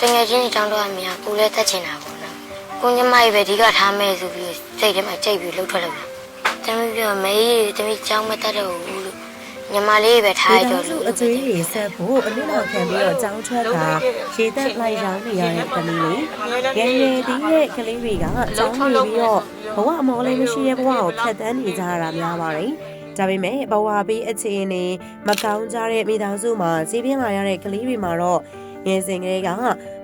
တငယ်ချင်းတွေတောင်းတော့အမြာကိုလည်းတက်ချင်တာပေါ့နော်ကိုညမကြီးပဲအဓိကထားမယ်ဆိုပြီးစိတ်ထဲမှာကြိတ်ပြီးလှုပ်ထွက်လာတာတမီးပြောမေးတမီးကြောင်းမတက်တော့ဘူးလို့ညီမလေးပဲထားရဒီတော့တော့လို့အကျွေးတွေဆက်ဖို့အနည်းလောက်ခံပြီးတော့ကြောင်းထွက်တာရေသက်လိုက်ရောင်းနေရတဲ့သမီးလေးငယ်ငယ်တီးတဲ့ကလေးတွေကကြောင်းနေပြီးတော့ဘဝအမောလေးမရှိတဲ့ဘဝကိုဖြတ်တန်းနေကြရတာများပါတယ်ဒါပေမဲ့ဘဝပေးအခြေအနေမကောင်းကြတဲ့မိသားစုမှာဈေးပြင်းလာရတဲ့ကလေးတွေမှာတော့ ငယ်စဉ်ကလေးက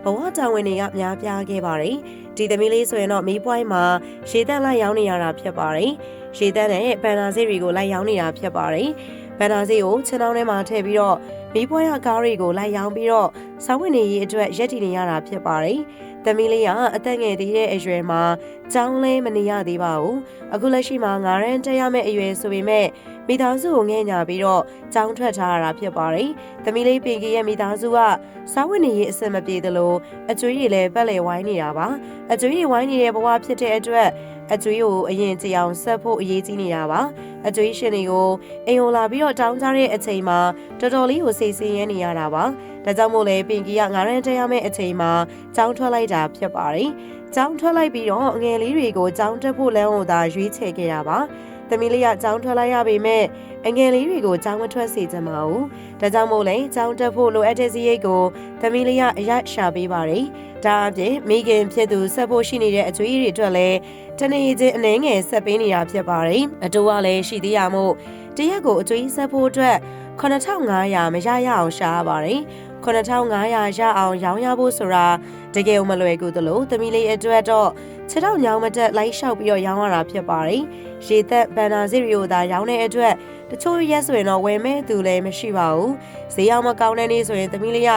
ဘဝတာဝန်တွေကများပြားခဲ့ပါတယ်ဒီသမီးလေးဆိုရင်တော့မီးပွိုင်းမှာရေသက်လိုက်ရောင်းနေရတာဖြစ်ပါတယ်ရေသက်နဲ့ပန်နာစေးတွေကိုလိုက်ရောင်းနေတာဖြစ်ပါတယ်ပန်နာစေးကိုခြံတောင်းထဲမှာထည့်ပြီးတော့မီးပွိုင်းရကားတွေကိုလိုက်ရောင်းပြီးတော့စောင်းဝင်နေရေးအတွက်ရက်တည်နေရတာဖြစ်ပါတယ် သမီးလေးကအသက်ငယ်သေးတဲ့အရွယ်မှာကြောင်းလဲမနေရသေးပါဘူးအခုလက်ရှိမှာငါရန်တက်ရမယ့်အရွယ်ဆိုပေမဲ့မိသားစုကိုငဲ့ညာပြီးတော့ကြောင်းထွက်ထားရတာဖြစ်ပါတယ်သမီးလေးပင်ကြီးရဲ့မိသားစုကစားဝတ်နေရေးအဆင်မပြေသလိုအကျွေးတွေလည်းပက်လေဝိုင်းနေတာပါအကျွေးတွေဝိုင်းနေတဲ့ဘဝဖြစ်တဲ့အတွက်အကျွေးကိုအရင်ကြအောင်ဆက်ဖို့အရေးကြီးနေတာပါအကျွေးရှင်တွေကိုအိမ်ကိုလာပြီးတော့တောင်းကြတဲ့အချိန်မှာတော်တော်လေးကိုစိတ်ဆင်းရဲနေရတာပါ ဒါကြောင့်မို့လဲပင်ကြီးကငါရန်တက်ရမယ့်အချိန်မှာကြောင်းထွက်လိုက်တာဖြစ်ပါတယ်ကြောင်းထွက်လိုက်ပြီးတော့အငယ်လေးတွေကိုကြောင်းတက်ဖို့လမ်းကိုသာရွေးချယ်ခဲ့တာပါသမီးလေးကကြောင်းထွက်လိုက်ရပေမဲ့အငယ်လေးတွေကိုကြောင်းမထွက်စေချင်ပါဘူး။ဒါကြောင့်မို့လဲကြောင်းတက်ဖို့လိုအပ်တဲ့စည်းရိတ်ကိုသမီးလေးကအရရှာပေးပါတယ်။ဒါအပြင်မိခင်ဖြစ်သူဆက်ဖို့ရှိနေတဲ့အကျွေးတွေအတွက်လည်းတနေ့ချင်းအနှဲငယ်ဆက်ပေးနေတာဖြစ်ပါတယ်။အတူကလည်းရှိသေးရမို့တရက်ကိုအကျွေးဆက်ဖို့အတွက် 9500မရရအောင်ရှာရပါတယ်။9500ရအောင်ရောင်းရဖို့ဆိုတာတကယ်မလွယ်ကူသလိုသမီးလေးအတွက်တော့ခြေထောက်ညောင်းမတက်လိုက်လျှောက်ပြီးတော့ရောင်းရတာဖြစ်ပါတယ်။ရေသက်ဘန်နာစီရီယိုသာရောင်းတဲ့အတွက်တချို့ရက်ဆိုရင်တော့ဝယ်မဲ့သူလည်းမရှိပါဘူး။ဈေးရောက်မကောင်းတဲ့နေ့ဆိုရင်သမီးလေးက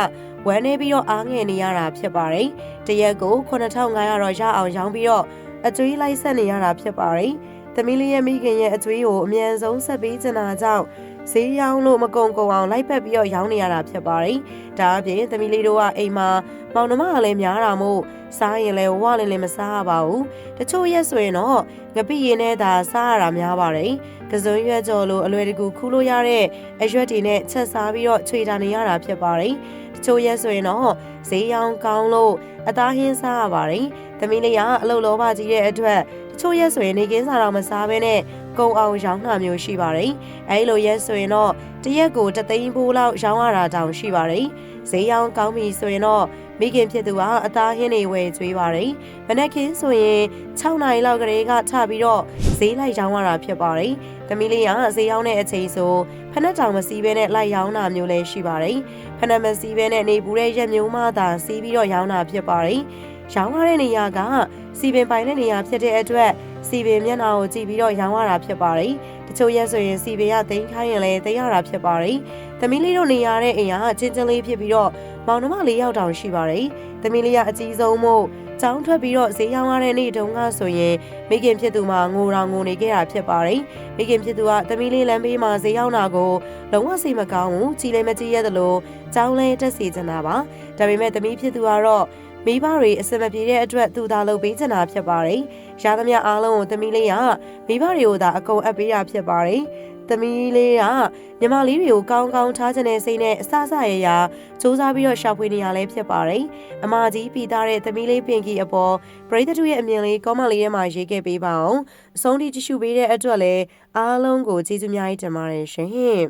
ဝယ်နေပြီးတော့အားငယ်နေရတာဖြစ်ပါတယ်။တရက်ကို9500တော့ရအောင်ရောင်းပြီးတော့အကျွေးလိုက်ဆက်နေရတာဖြစ်ပါတယ်။ သမီးလေးရဲ့မိခင်ရဲ့အကျွေးကိုအမြန်ဆုံးဆက်ပေးချင်တာကြောင့်ဈေးရောင်းလို့မကုန်ကုန်အောင်လိုက်ပတ်ပြီးတော့ရောင်းနေရတာဖြစ်ပါတယ်။ဒါအပြင်သမီးလေးတို့ကအိမ်မှာမောင်နှမကလည်းများတာမို့စားရင်လည်းဝဝလင်းလင်းမစားရပါဘူး။တချို့ရက်ဆိုရင်တော့ငပိရင်နဲ့သာစားရတာများပါတယ်။ကစုံရွက်ကြော်လိုအလွယ်တကူခူးလို့ရတဲ့အရွက်တွေနဲ့ချက်စားပြီးတော့ခြွေတာနေရတာဖြစ်ပါတယ်။တ ချို့ရက်ဆိုရင်တော့ဈေးရောင်းကောင်းလို့အသားဟင်းစားရပါတယ်။သမီးလေးကအလုပ်လောဘကြီးတဲ့အတွက်တချို့ရက်ဆိုရင်နေကင်းစားတော့မစားဘဲနဲ့ ကုံအောင်ရောင်းတာမျိုးရှိပါတယ်။အဲဒီလိုရက်ဆိုရင်တော့တရက်ကိုတသိန်းဖိုးလောက်ရောင်းရတာတောင်ရှိပါတယ်။ဈေးရောင်းကောင်းပြီဆိုရင်တော့မိခင်ဖြစ်သူကအသားဟင်းတွေဝယ်ကျွေးပါတယ်။မနက်ခင်းဆိုရင်6နာရီလောက်ကလေးကထပြီးတော့ဈေးလိုက်ရောင်းရတာဖြစ်ပါတယ်။သမီးလေးကဈေးရောင်းတဲ့အချိန်ဆိုဖနက်တောင်မစီးဘဲနဲ့လိုက်ရောင်းတာမျိုးလည်းရှိပါတယ်။ဖနက်မစီးဘဲနဲ့နေပူတဲ့ရက်မျိုးမှသာစီးပြီးတော့ရောင်းတာဖြစ်ပါတယ်။ရောင်းရတဲ့နေရာကစီပင်ပိုင်တဲ့နေရာဖြစ်တဲ့အတွက် စီပင်မျက်နှာကိုကြည့်ပြီးတော့ရောင်းရတာဖြစ်ပါတယ်။တချို့ရက်ဆိုရင်စီပင်ကသိမ်းခိုင်းရင်လည်းသိမ်းရတာဖြစ်ပါတယ်။သမီးလေးတို့နေရတဲ့အိမ်ကချင်းချင်းလေးဖြစ်ပြီးတော့မောင်နှမလေးယောက်တောင်ရှိပါတယ်။သမီးလေးကအကြီးဆုံးမို့ကျောင်းထွက်ပြီးတော့ဈေးရောင်းရတဲ့နေ့တုန်းကဆိုရင်မိခင်ဖြစ်သူမှာငိုတောင်ငိုနေခဲ့တာဖြစ်ပါတယ်။မိခင်ဖြစ်သူကသမီးလေးလမ်းဘေးမှာဈေးရောင်းတာကိုလုံးဝစိတ်မကောင်းဘူး။ကြီးလည်းမကြီးရသလိုကျောင်းလဲတက်စီချင်တာပါ။ဒါပေမဲ့သမီးဖြစ်သူကတော့ မိဘတွေအစမပြေတဲ့အတွက်သူသာလုပ်ပေးချင်တာဖြစ်ပါတယ်။ရသမျှအားလုံးကိုသမီးလေးကမိဘတွေကိုသာအကုန်အပ်ပေးတာဖြစ်ပါတယ်။သမီးလေးကညီမလေးတွေကိုကောင်းကောင်းထားချင်တဲ့စိတ်နဲ့အဆအဆရရစူးစမ်းပြီးတော့ရှာဖွေနေရလဲဖြစ်ပါတယ်။အမကြီးပြီးသားတဲ့သမီးလေးပင်ကြီးအပေါ်ပရိသတ်တို့ရဲ့အမြင်လေးကောမလေးထဲမှာရေးခဲ့ပေးပါအောင်။အဆုံးထိကြည့်ရှုပေးတဲ့အတွက်လည်းအားလုံးကိုကျေးဇူးများကြီးတင်ပါတယ်ရှင်။